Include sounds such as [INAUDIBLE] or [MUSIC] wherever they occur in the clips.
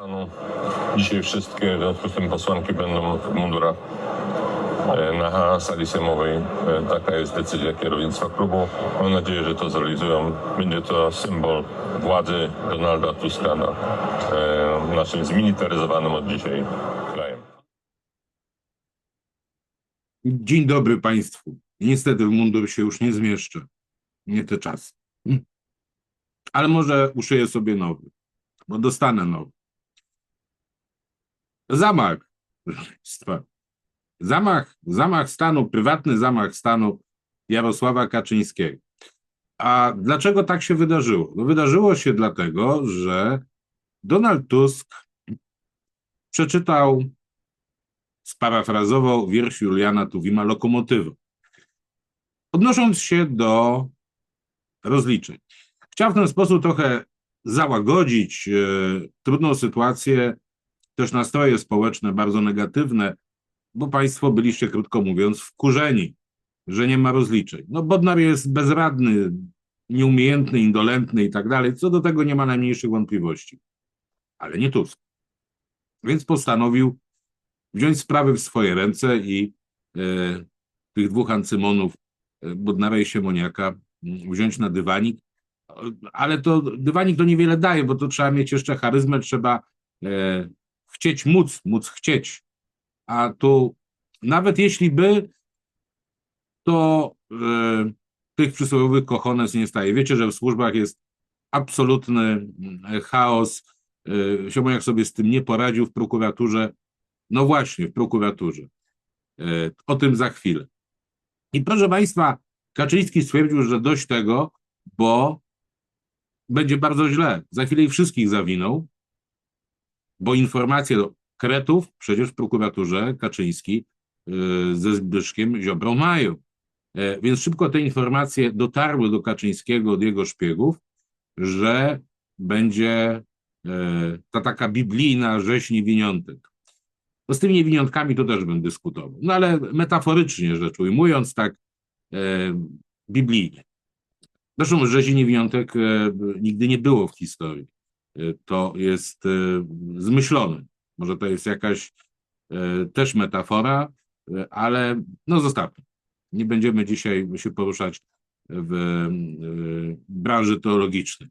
stanu. Dzisiaj wszystkie, w związku z tym posłanki będą w mundurach e, na sali sejmowej. E, Taka jest decyzja kierownictwa klubu. Mam nadzieję, że to zrealizują. Będzie to symbol władzy Donalda Tuska nad e, naszym zmilitaryzowanym od dzisiaj krajem. Dzień dobry Państwu. Niestety w mundur się już nie zmieszczę. Nie te czasy. Mm. Ale może uszyję sobie nowy, bo dostanę nowy. Zamach. Zamach, zamach stanu, prywatny zamach stanu Jarosława Kaczyńskiego. A dlaczego tak się wydarzyło? No wydarzyło się dlatego, że Donald Tusk przeczytał sparafrazował wiersz Juliana Tuwima Lokomotywa. Odnosząc się do rozliczeń. Chciał w ten sposób trochę załagodzić e, trudną sytuację, też nastroje społeczne bardzo negatywne, bo Państwo byliście, krótko mówiąc, wkurzeni, że nie ma rozliczeń. No Bodnar jest bezradny, nieumiejętny, indolentny i tak dalej, co do tego nie ma najmniejszych wątpliwości. Ale nie Tusk. Więc postanowił wziąć sprawy w swoje ręce i e, tych dwóch ancymonów, e, Bodnara i Siemoniaka, m, wziąć na dywanik. Ale to dywanik to niewiele daje, bo to trzeba mieć jeszcze charyzmę, trzeba e, chcieć móc, móc chcieć. A tu nawet jeśli by, to e, tych przysłowiowych kochones nie staje. Wiecie, że w służbach jest absolutny mm, chaos. E, Siemoniak sobie z tym nie poradził w prokuraturze. No właśnie, w prokuraturze. E, O tym za chwilę. I proszę Państwa, Kaczyński stwierdził, że dość tego, bo będzie bardzo źle. Za chwilę ich wszystkich zawinął, bo informacje do kretów przecież w prokuraturze Kaczyński e, ze Zbyszkiem Ziobrą mają. E, Więc szybko te informacje dotarły do Kaczyńskiego od jego szpiegów, że będzie e, ta taka biblijna rzeź niewiniątek. No z tymi niewiniątkami to też bym dyskutował. No ale metaforycznie rzecz ujmując, tak e, biblijnie. Zresztą rzezi niewiniątek e, nigdy nie było w historii. E, to jest e, zmyślone. Może to jest jakaś e, też metafora, ale no zostawmy. Nie będziemy dzisiaj się poruszać w branży teologicznej.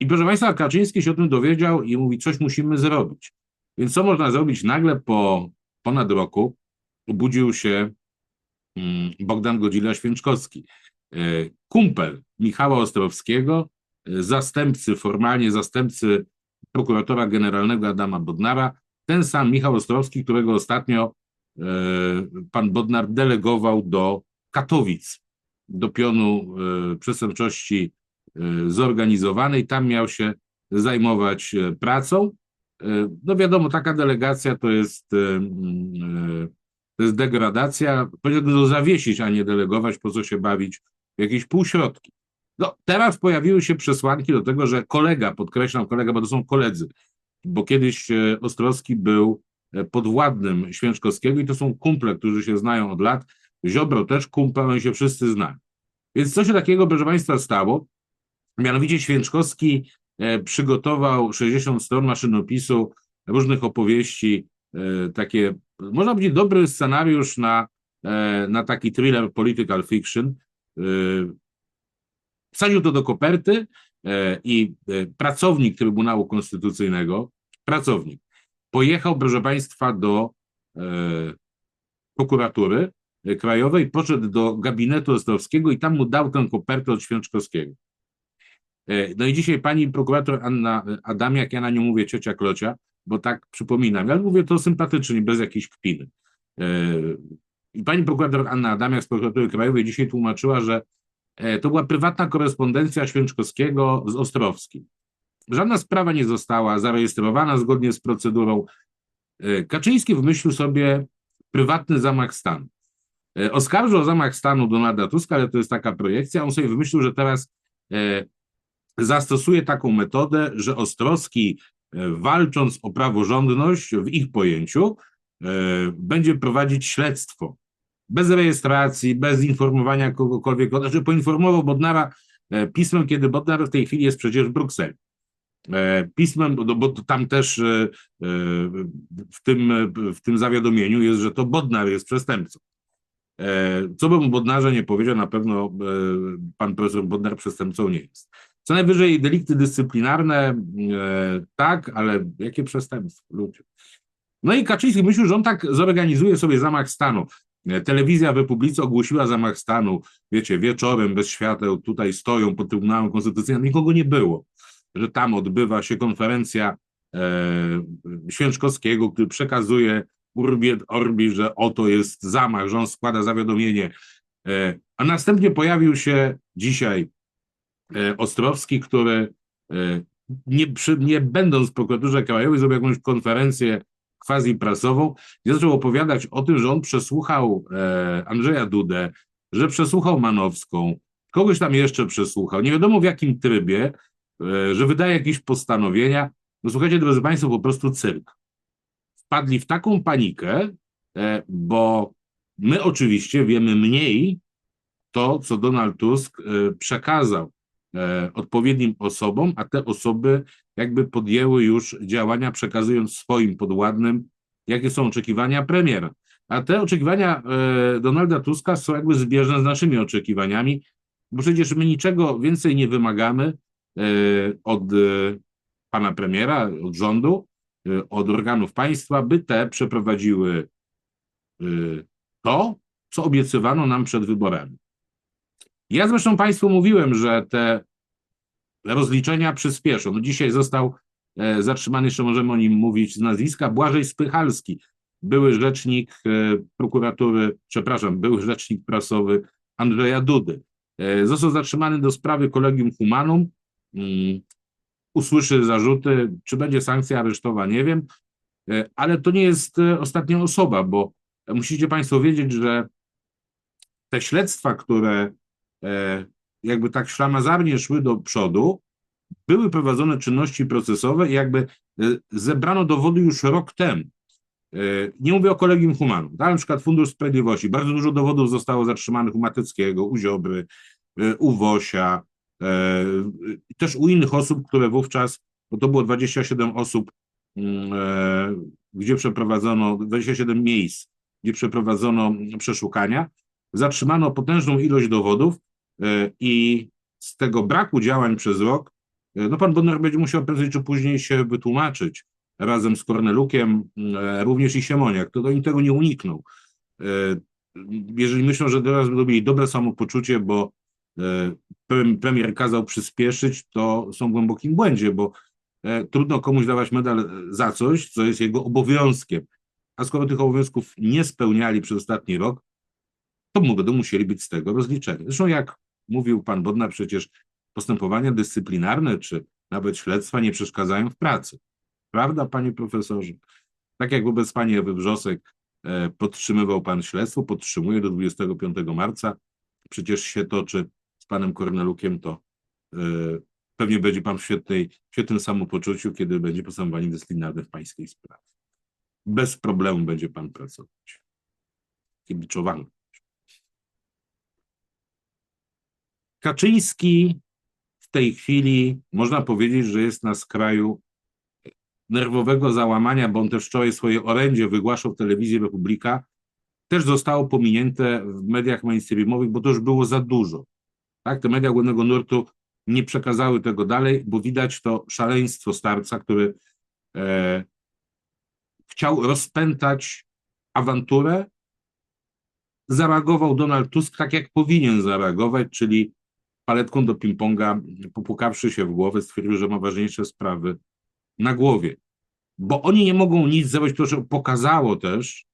I proszę Państwa, Kaczyński się o tym dowiedział i mówi, coś musimy zrobić. Więc co można zrobić? Nagle po ponad roku obudził się mm, Bogdan Godzilla-Święczkowski, e, kumpel Michała Ostrowskiego, zastępcy, formalnie zastępcy prokuratora generalnego Adama Bodnara, ten sam Michał Ostrowski, którego ostatnio e, pan Bodnar delegował do Katowic, do pionu e, przestępczości e, zorganizowanej. Tam miał się zajmować pracą. No wiadomo, taka delegacja to jest, to jest degradacja. Zawiesić, a nie delegować, po co się bawić w jakieś półśrodki. No, teraz pojawiły się przesłanki do tego, że kolega, podkreślam kolega, bo to są koledzy, bo kiedyś e, Ostrowski był e, podwładnym Święczkowskiego i to są kumple, którzy się znają od lat. Ziobro też kumpel, oni się wszyscy znają. Więc co się takiego, proszę Państwa, stało? Mianowicie Święczkowski e, przygotował 60 stron maszynopisu różnych opowieści, takie, można powiedzieć, dobry scenariusz na, na taki thriller political fiction. Wsadził to do koperty e, i e, pracownik Trybunału Konstytucyjnego, pracownik, pojechał, proszę Państwa, do e, prokuratury krajowej, poszedł do gabinetu Ostrowskiego i tam mu dał tę kopertę od Święczkowskiego. No i dzisiaj pani prokurator Anna Adamiak, ja na nią mówię ciocia Klocia, bo tak przypominam, ale mówię to sympatycznie, bez jakiejś kpiny. I pani prokurator Anna Adamiak z prokuratury krajowej dzisiaj tłumaczyła, że to była prywatna korespondencja Święczkowskiego z Ostrowskim. Żadna sprawa nie została zarejestrowana zgodnie z procedurą. E, Kaczyński wymyślił sobie prywatny zamach stanu. E, Oskarżył o zamach stanu Donalda Tuska, ale to jest taka projekcja. On sobie wymyślił, że teraz e, zastosuje taką metodę, że Ostrowski, e, walcząc o praworządność w ich pojęciu, e, będzie prowadzić śledztwo. Bez rejestracji, bez informowania kogokolwiek, znaczy poinformował Bodnara e, pismem, kiedy Bodnar w tej chwili jest przecież w Brukseli. e, pismem, bo tam też e, w tym, w tym zawiadomieniu jest, że to Bodnar jest przestępcą. Co bym Bodnarze nie powiedział, na pewno pan profesor Bodnar przestępcą nie jest. Co najwyżej delikty dyscyplinarne, tak, ale jakie przestępstwo, ludzie. No i Kaczyński myślił, że on tak zorganizuje sobie zamach stanu. Telewizja Republice ogłosiła zamach stanu, wiecie, wieczorem bez świateł, tutaj stoją pod Trybunałem Konstytucyjnym, nikogo nie było, że tam odbywa się konferencja e, Święczkowskiego, który przekazuje Urbi et Orbi, że oto jest zamach, że on składa zawiadomienie. E, a następnie pojawił się dzisiaj e, Ostrowski, który e, nie, przy, nie będąc w prokuraturze krajowej zrobił jakąś konferencję quasi prasową i zaczął opowiadać o tym, że on przesłuchał e, Andrzeja Dudę, że przesłuchał Manowską, kogoś tam jeszcze przesłuchał, nie wiadomo w jakim trybie, e, że wydaje jakieś postanowienia. No słuchajcie, drodzy Państwo, po prostu cyrk. Wpadli w taką panikę, e, bo my oczywiście wiemy mniej to, co Donald Tusk przekazał odpowiednim osobom, a te osoby jakby podjęły już działania, przekazując swoim podładnym, jakie są oczekiwania premiera. A te oczekiwania e, Donalda Tuska są jakby zbieżne z naszymi oczekiwaniami, bo przecież my niczego więcej nie wymagamy e, od e, pana premiera, od rządu, od organów państwa, by te przeprowadziły to, co obiecywano nam przed wyborami. Ja zresztą Państwu mówiłem, że te rozliczenia przyspieszą. No dzisiaj został e, zatrzymany, jeszcze możemy o nim mówić z nazwiska, Błażej Spychalski, były rzecznik e, prokuratury, przepraszam, były rzecznik prasowy Andrzeja Dudy. E, został zatrzymany do sprawy Kolegium Humanum. Mm, usłyszy zarzuty, czy będzie sankcja aresztowa, nie wiem, ale to nie jest ostatnia osoba, bo musicie Państwo wiedzieć, że te śledztwa, które jakby tak ślamazarnie szły do przodu, były prowadzone czynności procesowe i jakby e, zebrano dowody już rok temu. E, Nie mówię o Kolegium Humanum, tak? na przykład Fundusz Sprawiedliwości. Bardzo dużo dowodów zostało zatrzymanych u Matyckiego, u Ziobry, e, u Wosia, też u innych osób, które wówczas, bo to było 27 osób, mm, gdzie przeprowadzono, 27 miejsc, gdzie przeprowadzono przeszukania, zatrzymano potężną ilość dowodów i z tego braku działań przez rok, e, no pan Bodnar będzie musiał prędzej czy później się wytłumaczyć razem z Kornelukiem, e, również i Siemoniak, to oni tego nie unikną. E, Jeżeli myślą, że teraz będą mieli dobre samopoczucie, bo e, pre- premier kazał przyspieszyć, to są w głębokim błędzie, bo e, trudno komuś dawać medal za coś, co jest jego obowiązkiem. A skoro tych obowiązków nie spełniali przez ostatni rok, to będą musieli być z tego rozliczeni. Zresztą jak mówił pan Bodnar, przecież postępowania dyscyplinarne czy nawet śledztwa nie przeszkadzają w pracy. Prawda, panie profesorze? Tak jak wobec pani Ewy Wrzosek e, podtrzymywał pan śledztwo, podtrzymuje do 25 marca. Przecież się toczy z panem Kornelukiem, to e, pewnie będzie pan w, świetnej, w świetnym samopoczuciu, kiedy będzie postępowanie dyscyplinarne w pańskiej sprawie. Bez problemu będzie pan pracować. Kibiczowany. Kaczyński w tej chwili można powiedzieć, że jest na skraju nerwowego załamania, bo on też wczoraj swoje orędzie wygłaszał w telewizji Republika, też zostało pominięte w mediach mainstreamowych, bo to już było za dużo. Tak, te media głównego nurtu nie przekazały tego dalej, bo widać to szaleństwo starca, który e, chciał rozpętać awanturę. Zareagował Donald Tusk tak, jak powinien zareagować, czyli paletką do ping-ponga, popukawszy się w głowę, stwierdził, że ma ważniejsze sprawy na głowie. Bo oni nie mogą nic zrobić, to że pokazało też,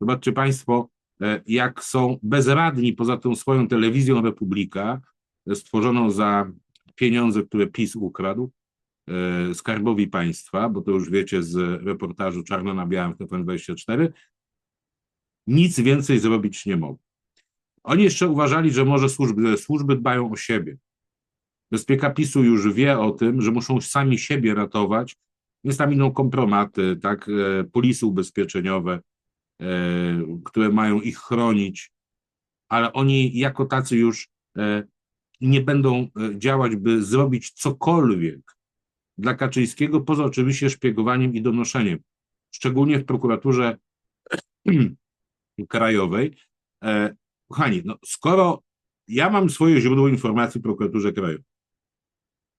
zobaczcie Państwo, e, jak są bezradni poza tą swoją telewizją Republika, e, stworzoną za pieniądze, które PiS ukradł, e, skarbowi państwa, bo to już wiecie z reportażu czarno na białym w TVN24, nic więcej zrobić nie mogą. Oni jeszcze uważali, że może służby, służby dbają o siebie. Bezpieka PiSu już wie o tym, że muszą sami siebie ratować, więc tam idą kompromaty, tak, e, polisy ubezpieczeniowe, e, które mają ich chronić, ale oni jako tacy już e, nie będą działać, by zrobić cokolwiek, dla Kaczyńskiego, poza oczywiście szpiegowaniem i donoszeniem, szczególnie w prokuraturze [CLEARS THROAT] krajowej. Kochani, no skoro ja mam swoje źródło informacji w prokuraturze krajowej,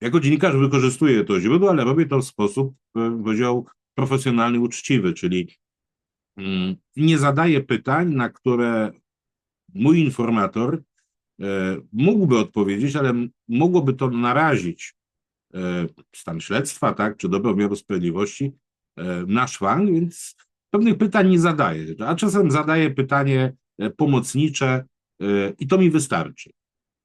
jako dziennikarz wykorzystuję to źródło, ale robię to w sposób, powiedział, profesjonalny, uczciwy, czyli mm, nie zadaję pytań, na które mój informator e, mógłby odpowiedzieć, ale mogłoby to narazić e, stan śledztwa, tak, czy dobro wymiaru sprawiedliwości e, na szwank, więc pewnych pytań nie zadaję, a czasem zadaję pytanie pomocnicze e, i to mi wystarczy.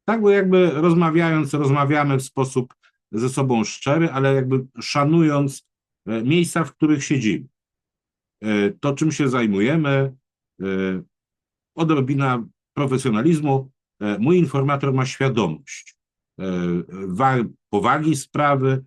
Tak, bo jakby rozmawiając, rozmawiamy w sposób ze sobą szczery, ale jakby szanując e, miejsca, w których siedzimy. To, czym się zajmujemy, odrobina profesjonalizmu. Mój informator ma świadomość wa- powagi sprawy,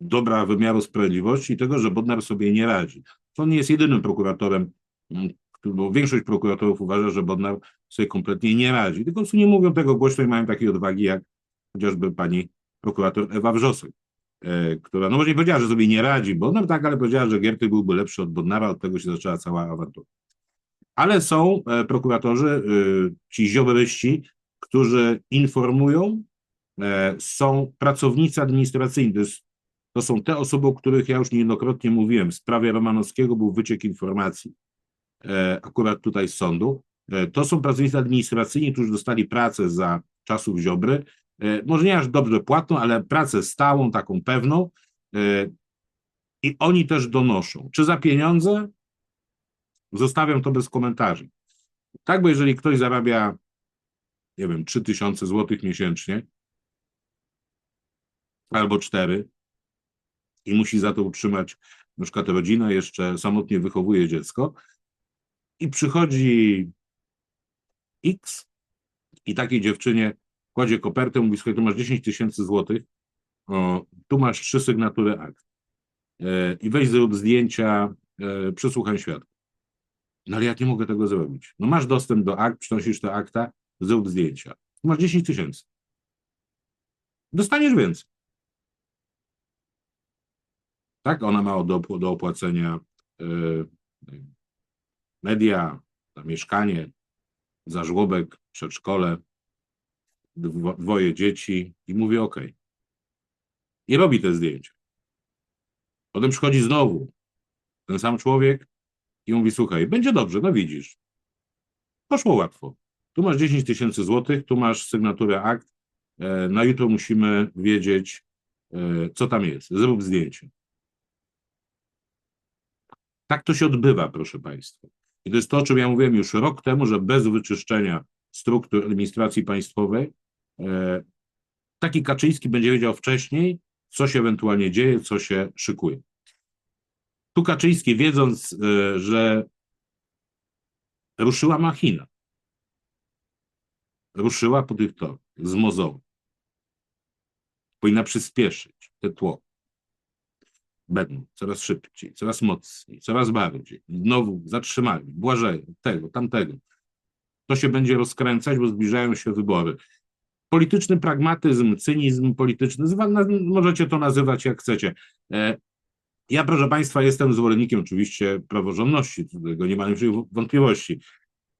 dobra wymiaru sprawiedliwości i tego, że Bodnar sobie nie radzi. On nie jest jedynym prokuratorem, m, który- bo większość prokuratorów uważa, że Bodnar sobie kompletnie nie radzi. Tylko nie mówią tego głośno i mają takiej odwagi, jak chociażby pani prokurator Ewa Wrzosek, e, która, no może nie powiedziała, że sobie nie radzi Bodnar, tak, ale powiedziała, że Gierty byłby lepszy od Bodnara, od tego się zaczęła cała awantura. Ale są e, prokuratorzy, e, ci ziobryści, którzy informują, e, są pracownicy administracyjni, to, jest, to są te osoby, o których ja już niejednokrotnie mówiłem. W sprawie Romanowskiego był wyciek informacji, akurat tutaj z sądu. E, To są pracownicy administracyjni, którzy dostali pracę za czasów Ziobry. E, Może nie aż dobrze płatną, ale pracę stałą, taką pewną. e, I oni też donoszą. Czy za pieniądze? Zostawiam to bez komentarzy. Tak, bo jeżeli ktoś zarabia, nie wiem, 3000 złotych miesięcznie albo 4 i musi za to utrzymać na przykład rodzinę, jeszcze samotnie wychowuje dziecko i przychodzi X i takiej dziewczynie kładzie kopertę, mówi, słuchaj, tu masz 10 tysięcy złotych, tu masz trzy sygnatury akt e, i weź zrób zdjęcia, e, przesłuchań świadków. No ale jak nie mogę tego zrobić? No masz dostęp do akt, przynosisz te akta, zrób zdjęcia. Masz 10 tysięcy. Dostaniesz więcej. Tak, ona ma do, do opłacenia e, media, za mieszkanie, za żłobek, przedszkole, dwo, dwoje dzieci i mówi OK. I robi te zdjęcia. Potem przychodzi znowu ten sam człowiek i mówi, słuchaj, będzie dobrze, no widzisz. Poszło łatwo. Tu masz 10 tysięcy złotych, tu masz sygnaturę akt, e, na jutro musimy wiedzieć, e, co tam jest. Zrób zdjęcie. Tak to się odbywa, proszę Państwa. I to jest to, o czym ja mówiłem już rok temu, że bez wyczyszczenia struktur administracji państwowej e, taki Kaczyński będzie wiedział wcześniej, co się ewentualnie dzieje, co się szykuje. Tu Kaczyński, wiedząc, e, że ruszyła machina, ruszyła po tych torach z mozołem, powinna przyspieszyć te tło. Będą coraz szybciej, coraz mocniej, coraz bardziej. Znowu zatrzymali, błażeją, tego, tamtego. To się będzie rozkręcać, bo zbliżają się wybory. Polityczny pragmatyzm, cynizm polityczny, możecie to nazywać jak chcecie. E, Ja, proszę Państwa, jestem zwolennikiem oczywiście praworządności, tego nie ma wątpliwości,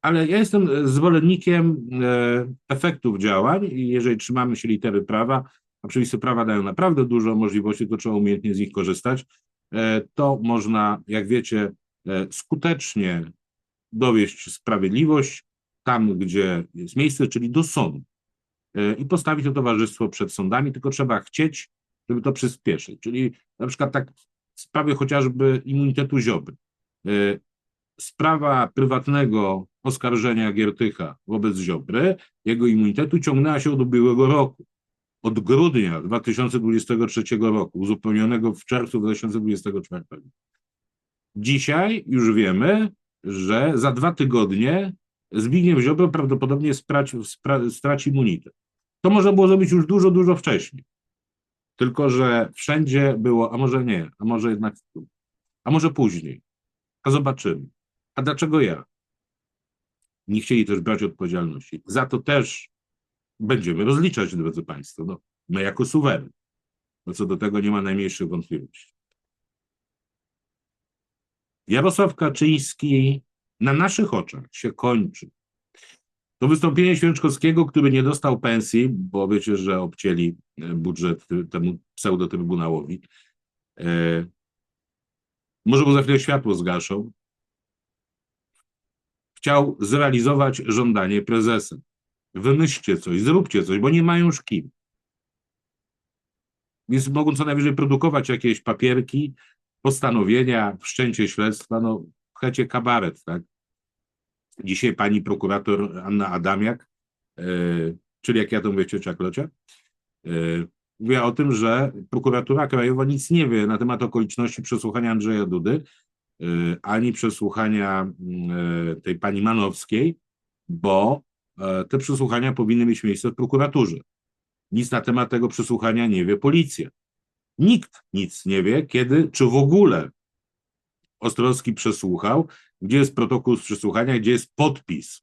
ale ja jestem zwolennikiem e, efektów działań i jeżeli trzymamy się litery prawa, a przepisy prawa dają naprawdę dużo możliwości, to trzeba umiejętnie z nich korzystać, e, to można, jak wiecie, e, skutecznie dowieść sprawiedliwość tam, gdzie jest miejsce, czyli do sądu e, i postawić to towarzystwo przed sądami, tylko trzeba chcieć, żeby to przyspieszyć. Czyli na przykład tak w sprawie chociażby immunitetu Ziobry. Sprawa prywatnego oskarżenia Giertycha wobec Ziobry, jego immunitetu ciągnęła się od ubiegłego roku, od grudnia 2023 roku, uzupełnionego w czerwcu 2024. Dzisiaj już wiemy, że za dwa tygodnie Zbigniew Ziobro prawdopodobnie straci, straci immunitet. To można było zrobić już dużo, dużo wcześniej. Tylko, że wszędzie było, a może nie, a może jednak, a może później. A zobaczymy. A dlaczego ja? Nie chcieli też brać odpowiedzialności. Za to też będziemy rozliczać, drodzy Państwo. No, my jako suweren. bo co do tego nie ma najmniejszych wątpliwości. Jarosław Kaczyński na naszych oczach się kończy. To wystąpienie Święczkowskiego, który nie dostał pensji, bo wiecie, że obcięli e, budżet temu pseudotrybunałowi. E, może mu za chwilę światło zgaszą. Chciał zrealizować żądanie prezesa. Wymyślcie coś, zróbcie coś, bo nie mają już kim. Więc mogą co najwyżej produkować jakieś papierki, postanowienia, wszczęcie śledztwa, no chęcie kabaret, tak? Dzisiaj pani prokurator Anna Adamiak, e, czyli jak ja to mówię, ciocia Klocia, e, mówiła o tym, że prokuratura krajowa nic nie wie na temat okoliczności przesłuchania Andrzeja Dudy, e, ani przesłuchania e, tej pani Manowskiej, bo te przesłuchania powinny mieć miejsce w prokuraturze. Nic na temat tego przesłuchania nie wie policja. Nikt nic nie wie, kiedy, czy w ogóle Ostrowski przesłuchał, gdzie jest protokół z przesłuchania, gdzie jest podpis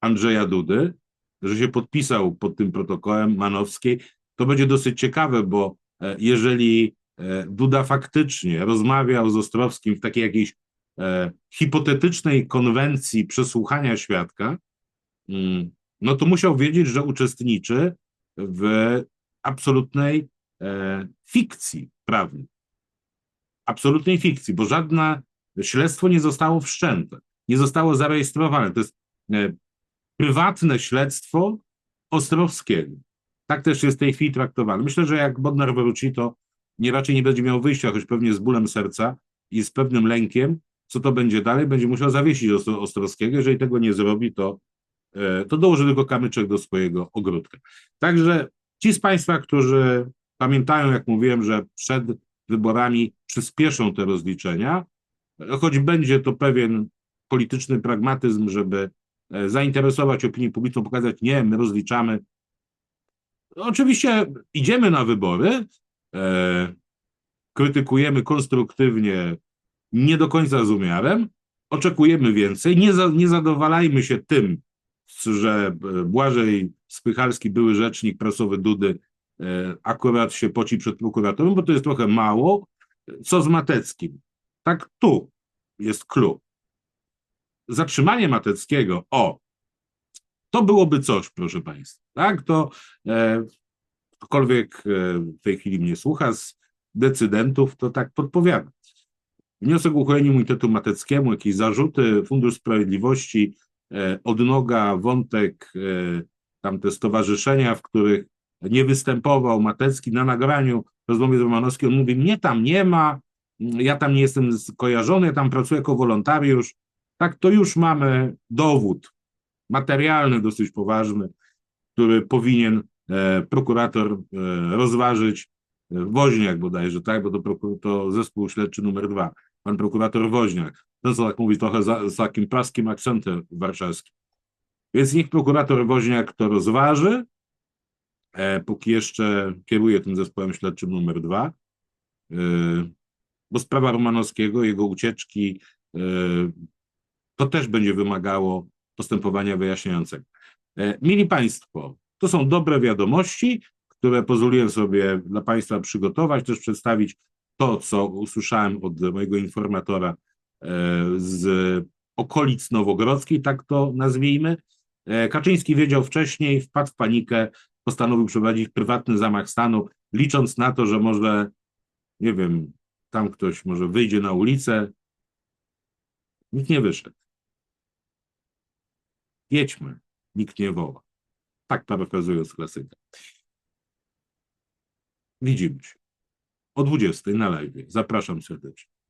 Andrzeja Dudy, że się podpisał pod tym protokołem Manowskiej. To będzie dosyć ciekawe, bo e, jeżeli e, Duda faktycznie rozmawiał z Ostrowskim w takiej jakiejś e, hipotetycznej konwencji przesłuchania świadka, no to musiał wiedzieć, że uczestniczy w absolutnej e, fikcji prawnej. Absolutnej fikcji, bo żadne śledztwo nie zostało wszczęte, nie zostało zarejestrowane. To jest e, prywatne śledztwo Ostrowskiego. Tak też jest w tej chwili traktowane. Myślę, że jak Bodnar wróci, to nie raczej nie będzie miał wyjścia, choć pewnie z bólem serca i z pewnym lękiem, co to będzie dalej, będzie musiał zawiesić Ostro- Ostrowskiego. Jeżeli tego nie zrobi, to, to dołoży tylko kamyczek do swojego ogródka. Także ci z Państwa, którzy pamiętają, jak mówiłem, że przed wyborami przyspieszą te rozliczenia, choć będzie to pewien polityczny pragmatyzm, żeby e, zainteresować opinię publiczną, pokazać, nie, my rozliczamy. Oczywiście idziemy na wybory, e, krytykujemy konstruktywnie, nie do końca z umiarem, oczekujemy więcej, nie, za, nie zadowalajmy się tym, że e, Błażej Spychalski, były rzecznik prasowy Dudy, e, akurat się poci przed prokuratorem, bo to jest trochę mało. Co z Mateckim? Tak tu jest clue. Zatrzymanie Mateckiego, o, to byłoby coś, proszę Państwa. Tak, to e, ktokolwiek e, w tej chwili mnie słucha z decydentów, to tak podpowiada. Wniosek o uchylenie immunitetu Mateckiemu, jakieś zarzuty, Fundusz Sprawiedliwości, odnoga, wątek, e, tamte stowarzyszenia, w których nie występował Matecki na nagraniu rozmowy z Romanowskim, on mówi, mnie tam nie ma, ja tam nie jestem skojarzony, ja tam pracuję jako wolontariusz. Tak, to już mamy dowód materialny, dosyć poważny, który powinien e, prokurator e, rozważyć. E, Woźniak bodajże, tak, bo to, to zespół śledczy numer dwa, pan prokurator Woźniak. Ten, co tak mówi trochę za, z takim praskim akcentem warszawskim. Więc niech prokurator Woźniak to rozważy, e, póki jeszcze kieruje tym zespołem śledczym numer dwa, e, bo sprawa Romanowskiego, jego ucieczki, e, to też będzie wymagało postępowania wyjaśniającego. E, Mili Państwo, to są dobre wiadomości, które pozwoliłem sobie dla Państwa przygotować, też przedstawić to, co usłyszałem od mojego informatora z okolic Nowogrodzkiej, tak to nazwijmy. E, Kaczyński wiedział wcześniej, wpadł w panikę, postanowił przeprowadzić prywatny zamach stanu, licząc na to, że może, nie wiem, tam ktoś może wyjdzie na ulicę. Nikt nie wyszedł. Jedźmy, nikt nie woła. Tak parafrazując klasyka. Widzimy się o 20 na live. Zapraszam serdecznie.